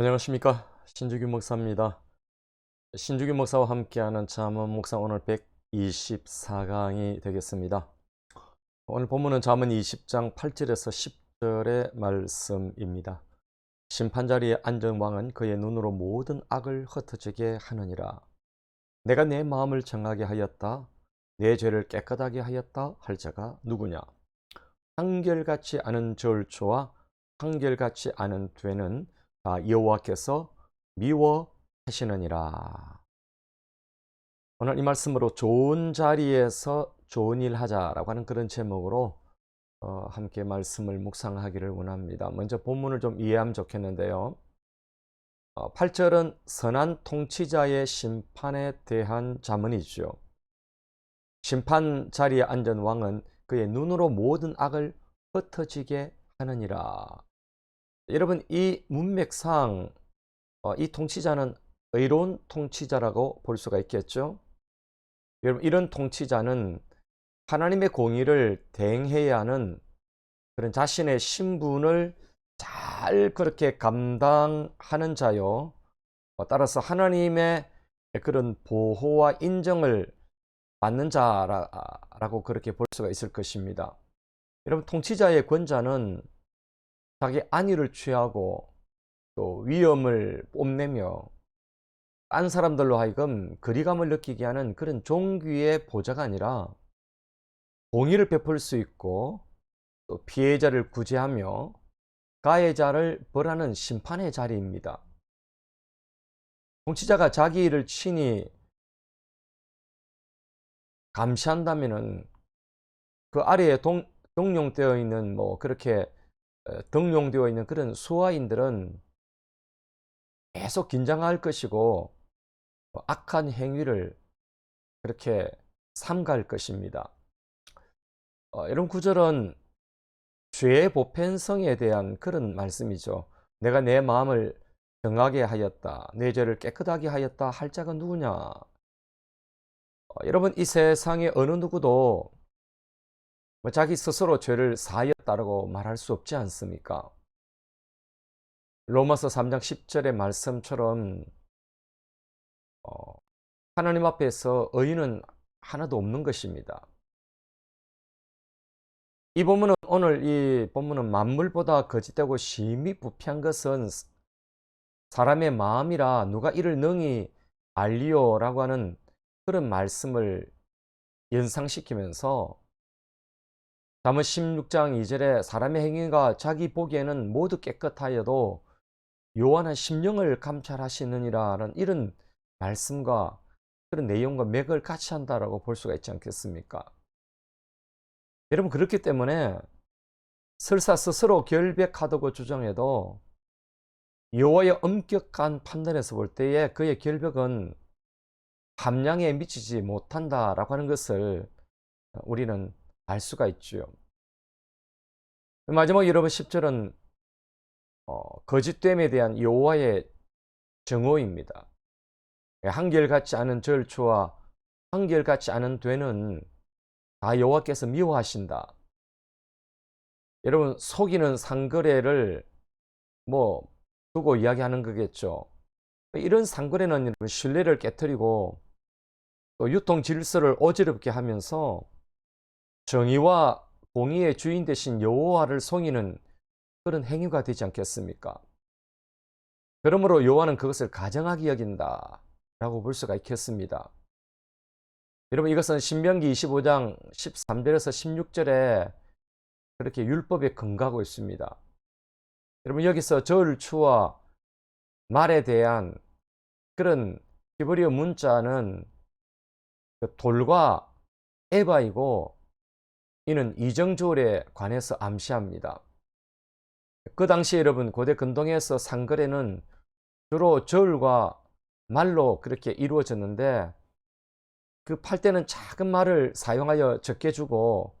안녕하십니까 신주규 목사입니다. 신주규 목사와 함께하는 잠언 목사 오늘 124강이 되겠습니다. 오늘 본문은 잠언 20장 8절에서 10절의 말씀입니다. 심판 자리에 앉은 왕은 그의 눈으로 모든 악을 흩어지게 하느니라. 내가 내 마음을 정하게 하였다. 내 죄를 깨끗하게 하였다 할 자가 누구냐? 한결같이 아는 절초와 한결같이 아는 되는 다 여호와께서 미워하시느니라. 오늘 이 말씀으로 좋은 자리에서 좋은 일 하자라고 하는 그런 제목으로 어, 함께 말씀을 묵상하기를 원합니다. 먼저 본문을 좀 이해하면 좋겠는데요. 어, 8절은 선한 통치자의 심판에 대한 자문이죠. 심판 자리에 앉은 왕은 그의 눈으로 모든 악을 흩어지게 하느니라. 여러분 이 문맥상 어, 이 통치자는 의로운 통치자라고 볼 수가 있겠죠. 여러분 이런 통치자는 하나님의 공의를 대행해야 하는 그런 자신의 신분을 잘 그렇게 감당하는 자요. 어, 따라서 하나님의 그런 보호와 인정을 받는 자라고 그렇게 볼 수가 있을 것입니다. 여러분 통치자의 권자는 자기 안위를 취하고 또 위험을 뽐내며 딴 사람들로 하여금 거리감을 느끼게 하는 그런 종귀의 보좌가 아니라 공의를 베풀 수 있고 또 피해자를 구제하며 가해자를 벌하는 심판의 자리입니다. 통치자가 자기 일을 친히 감시한다면은 그 아래에 동, 동용되어 있는 뭐 그렇게 어, 등용되어 있는 그런 수하인들은 계속 긴장할 것이고 어, 악한 행위를 그렇게 삼갈 것입니다. 어, 이런 구절은 죄의 보편성에 대한 그런 말씀이죠. 내가 내 마음을 정하게 하였다. 내 죄를 깨끗하게 하였다. 할 자가 누구냐? 어, 여러분, 이 세상에 어느 누구도 뭐 자기 스스로 죄를 사하였다라고 말할 수 없지 않습니까? 로마서 3장 10절의 말씀처럼 어, 하나님 앞에서 의인은 하나도 없는 것입니다. 이 본문은 오늘 이 본문은 만물보다 거짓되고 심히 부패한 것은 사람의 마음이라 누가 이를 능히 알리오라고 하는 그런 말씀을 연상시키면서 잠언 16장 2절에 사람의 행위가 자기 보기에는 모두 깨끗하여도 요한한 심령을 감찰하시느니라는 이런 말씀과 그런 내용과 맥을 같이 한다라고 볼 수가 있지 않겠습니까? 여러분 그렇기 때문에 설사 스스로 결백하다고 주장해도 여호와의 엄격한 판단에서 볼 때에 그의 결백은 함량에 미치지 못한다라고 하는 것을 우리는 알 수가 있죠. 마지막 여러분 10절은 어, 거짓됨에 대한 여호와의 정오입니다. 한결같지 않은 절초와 한결같지 않은 되는 다 여호와께서 미워하신다. 여러분 속이는 상거래를 뭐 두고 이야기하는 거겠죠. 이런 상거래는 신뢰를 깨뜨리고 또 유통 질서를 어지럽게 하면서 정의와 공의의 주인 되신 여호와를 송이는 그런 행위가 되지 않겠습니까? 그러므로 여호와는 그것을 가정하게 여긴다 라고 볼 수가 있겠습니다. 여러분 이것은 신명기 25장 13절에서 16절에 그렇게 율법에 근거하고 있습니다. 여러분 여기서 절추와 말에 대한 그런 히브리어 문자는 그 돌과 에바이고 이는 이정조에 관해서 암시합니다. 그 당시 여러분 고대 근동에서 상거래는 주로 절과 말로 그렇게 이루어졌는데 그 팔 때는 작은 말을 사용하여 적게 주고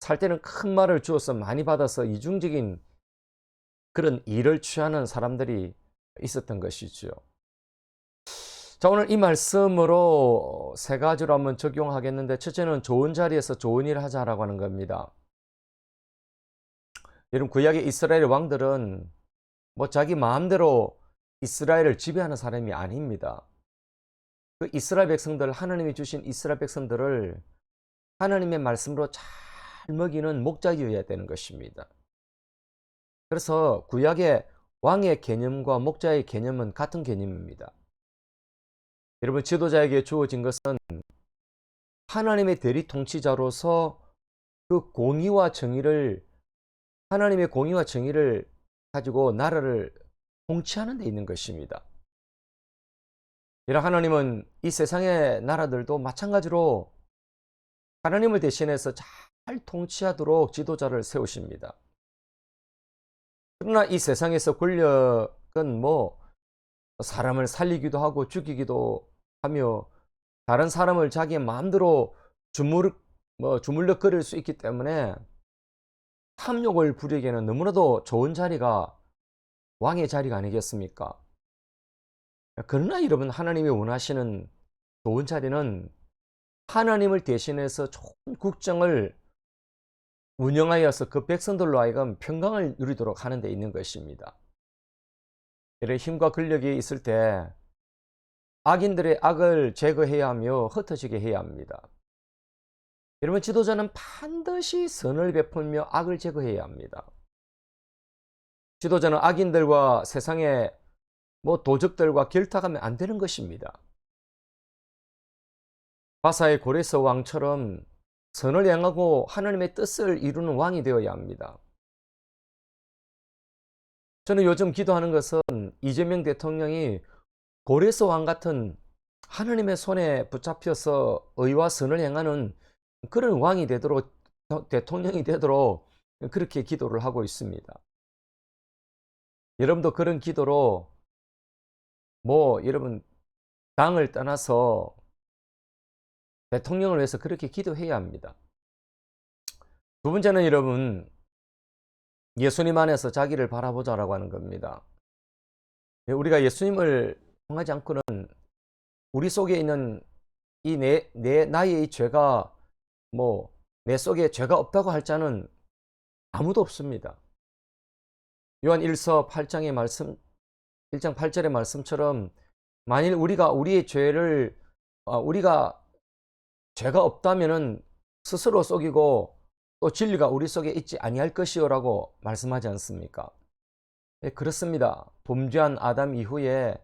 살 때는 큰 말을 주어서 많이 받아서 이중적인 그런 일을 취하는 사람들이 있었던 것이죠. 자, 오늘 이 말씀으로 세 가지로 한번 적용하겠는데, 첫째는 좋은 자리에서 좋은 일을 하자라고 하는 겁니다. 여러분, 구약의 이스라엘 왕들은 뭐 자기 마음대로 이스라엘을 지배하는 사람이 아닙니다. 그 이스라엘 백성들, 하나님이 주신 이스라엘 백성들을 하나님의 말씀으로 잘 먹이는 목자이어야 되는 것입니다. 그래서 구약의 왕의 개념과 목자의 개념은 같은 개념입니다. 여러분, 지도자에게 주어진 것은 하나님의 대리 통치자로서 그 공의와 정의를 하나님의 공의와 정의를 가지고 나라를 통치하는 데 있는 것입니다. 이런 하나님은 이 세상의 나라들도 마찬가지로 하나님을 대신해서 잘 통치하도록 지도자를 세우십니다. 그러나 이 세상에서 권력은 뭐 사람을 살리기도 하고 죽이기도 하며 다른 사람을 자기의 마음대로 주무르, 뭐 주물럭거릴 수 있기 때문에 탐욕을 부리기에는 너무나도 좋은 자리가 왕의 자리가 아니겠습니까? 그러나 여러분 하나님이 원하시는 좋은 자리는 하나님을 대신해서 좋은 국정을 운영하여서 그 백성들로 하여금 평강을 누리도록 하는 데 있는 것입니다. 이런 힘과 권력이 있을 때 악인들의 악을 제거해야 하며 흩어지게 해야 합니다. 여러분 지도자는 반드시 선을 베풀며 악을 제거해야 합니다. 지도자는 악인들과 세상의 뭐 도적들과 결탁하면 안 되는 것입니다. 바사의 고레스 왕처럼 선을 행하고 하나님의 뜻을 이루는 왕이 되어야 합니다. 저는 요즘 기도하는 것은 이재명 대통령이 고레스 왕 같은 하나님의 손에 붙잡혀서 의와 선을 행하는 그런 왕이 되도록 대통령이 되도록 그렇게 기도를 하고 있습니다. 여러분도 그런 기도로 뭐 여러분 당을 떠나서 대통령을 위해서 그렇게 기도해야 합니다. 두 번째는 여러분 예수님 안에서 자기를 바라보자라고 하는 겁니다. 우리가 예수님을 통 하지 않고는 우리 속에 있는 이 내 내 나의 이 죄가 뭐 내 속에 죄가 없다고 할 자는 아무도 없습니다. 요한 1서 8장의 말씀 1장 8절의 말씀처럼 만일 우리가 우리의 죄를 어, 우리가 죄가 없다면은 스스로 속이고 또 진리가 우리 속에 있지 아니할 것이요라고 말씀하지 않습니까? 네, 그렇습니다. 범죄한 아담 이후에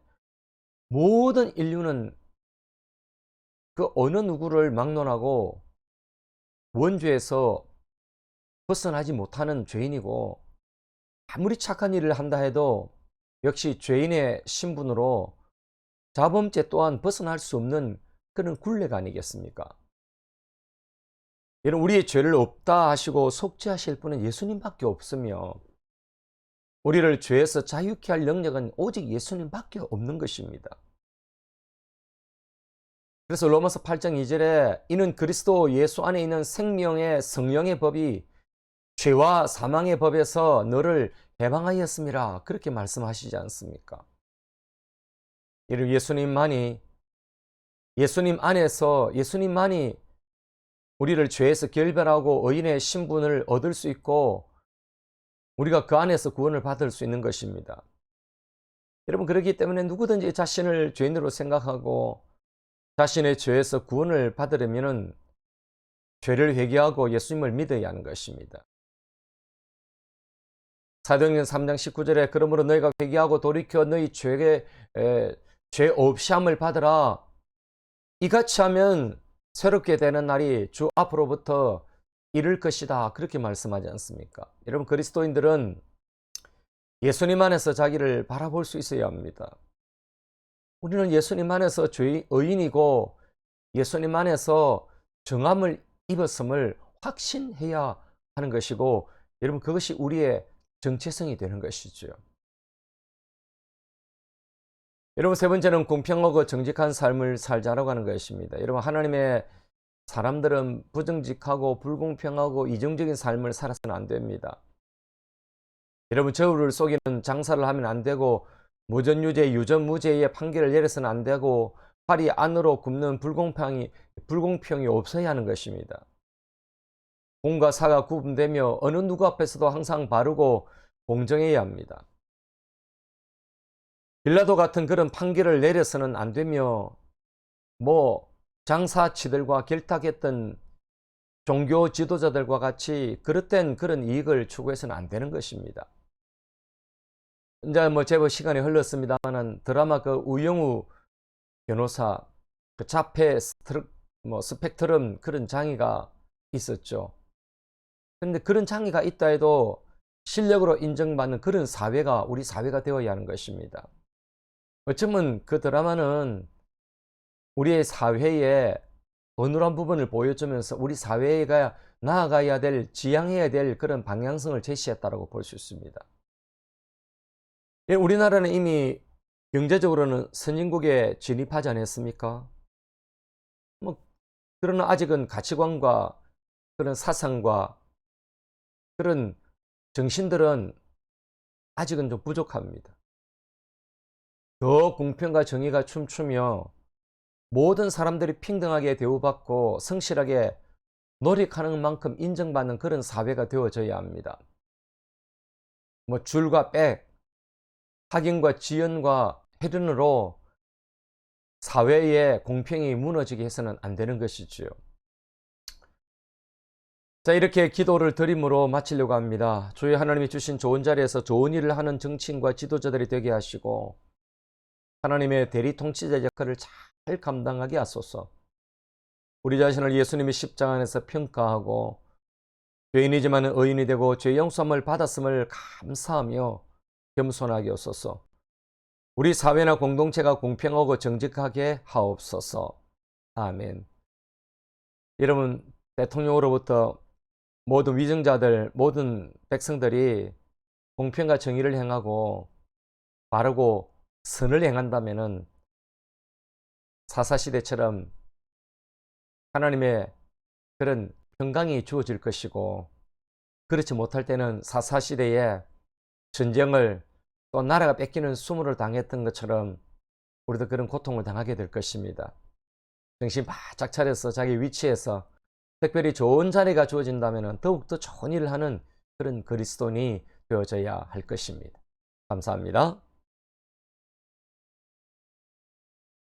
모든 인류는 그 어느 누구를 막론하고 원죄에서 벗어나지 못하는 죄인이고 아무리 착한 일을 한다 해도 역시 죄인의 신분으로 자범죄 또한 벗어날 수 없는 그런 굴레가 아니겠습니까? 여러분 우리의 죄를 없다 하시고 속죄하실 분은 예수님밖에 없으며 우리를 죄에서 자유케 할 능력은 오직 예수님밖에 없는 것입니다. 그래서 로마서 8장 2절에 이는 그리스도 예수 안에 있는 생명의 성령의 법이 죄와 사망의 법에서 너를 해방하였습니다. 그렇게 말씀하시지 않습니까? 이를 예수님만이 예수님 안에서 예수님만이 우리를 죄에서 결별하고 의인의 신분을 얻을 수 있고 우리가 그 안에서 구원을 받을 수 있는 것입니다. 여러분 그렇기 때문에 누구든지 자신을 죄인으로 생각하고 자신의 죄에서 구원을 받으려면 죄를 회개하고 예수님을 믿어야 하는 것입니다. 사도행전 3장 19절에 그러므로 너희가 회개하고 돌이켜 너희 죄에 죄 없이 함을 받으라. 이같이 하면 새롭게 되는 날이 주 앞으로부터 이를 것이다. 그렇게 말씀하지 않습니까? 여러분 그리스도인들은 예수님 안에서 자기를 바라볼 수 있어야 합니다. 우리는 예수님 안에서 죄 의인이고 예수님 안에서 정함을 입었음을 확신해야 하는 것이고 여러분 그것이 우리의 정체성이 되는 것이죠. 여러분 세 번째는 공평하고 정직한 삶을 살자라고 하는 것입니다. 여러분 하나님의 사람들은 부정직하고 불공평하고 이중적인 삶을 살아서는 안 됩니다. 여러분 저울을 속이는 장사를 하면 안 되고 무전유죄, 유전무죄의 판결을 내려서는 안 되고 팔이 안으로 굽는 불공평이 불공평이 없어야 하는 것입니다. 공과 사가 구분되며 어느 누구 앞에서도 항상 바르고 공정해야 합니다. 빌라도 같은 그런 판결을 내려서는 안 되며 뭐 장사치들과 결탁했던 종교 지도자들과 같이 그릇된 그런 이익을 추구해서는 안 되는 것입니다. 이제 뭐 제법 시간이 흘렀습니다만은 드라마 그 우영우 변호사 그 자폐 스트럭 뭐 스펙트럼 그런 장애가 있었죠. 근데 그런 장애가 있다 해도 실력으로 인정받는 그런 사회가 우리 사회가 되어야 하는 것입니다. 어쩌면 그 드라마는 우리의 사회의 어눌한 부분을 보여주면서 우리 사회가 나아가야 될, 지향해야 될 그런 방향성을 제시했다고 볼 수 있습니다. 예, 우리나라는 이미 경제적으로는 선진국에 진입하지 않았습니까? 뭐, 그러나 아직은 가치관과 그런 사상과 그런 정신들은 아직은 좀 부족합니다. 더 공평과 정의가 춤추며 모든 사람들이平等하게 대우받고 성실하게 노력하는 만큼 인정받는 그런 사회가 되어져야 합니다. 뭐 줄과 백, 학연과 지연과 해륜으로 사회의 공평이 무너지게 해서는 안 되는 것이지요. 자, 이렇게 기도를 드림으로 마치려고 합니다. 주의 하나님이 주신 좋은 자리에서 좋은 일을 하는 정치인과 지도자들이 되게 하시고 하나님의 대리 통치자 역할을 잘 감당하게 하소서. 우리 자신을 예수님의 십자가 안에서 평가하고 죄인이지만 의인이 되고 죄 용서함을 받았음을 감사하며 겸손하게 하소서. 우리 사회나 공동체가 공평하고 정직하게 하옵소서. 아멘. 여러분 대통령으로부터 모든 위정자들, 모든 백성들이 공평과 정의를 행하고 바르고 선을 행한다면은 사사시대처럼 하나님의 그런 평강이 주어질 것이고 그렇지 못할 때는 사사시대에 전쟁을 또 나라가 뺏기는 수모를 당했던 것처럼 우리도 그런 고통을 당하게 될 것입니다. 정신 바짝 차려서 자기 위치에서 특별히 좋은 자리가 주어진다면 더욱더 좋은 일을 하는 그런 그리스도인이 되어져야 할 것입니다. 감사합니다.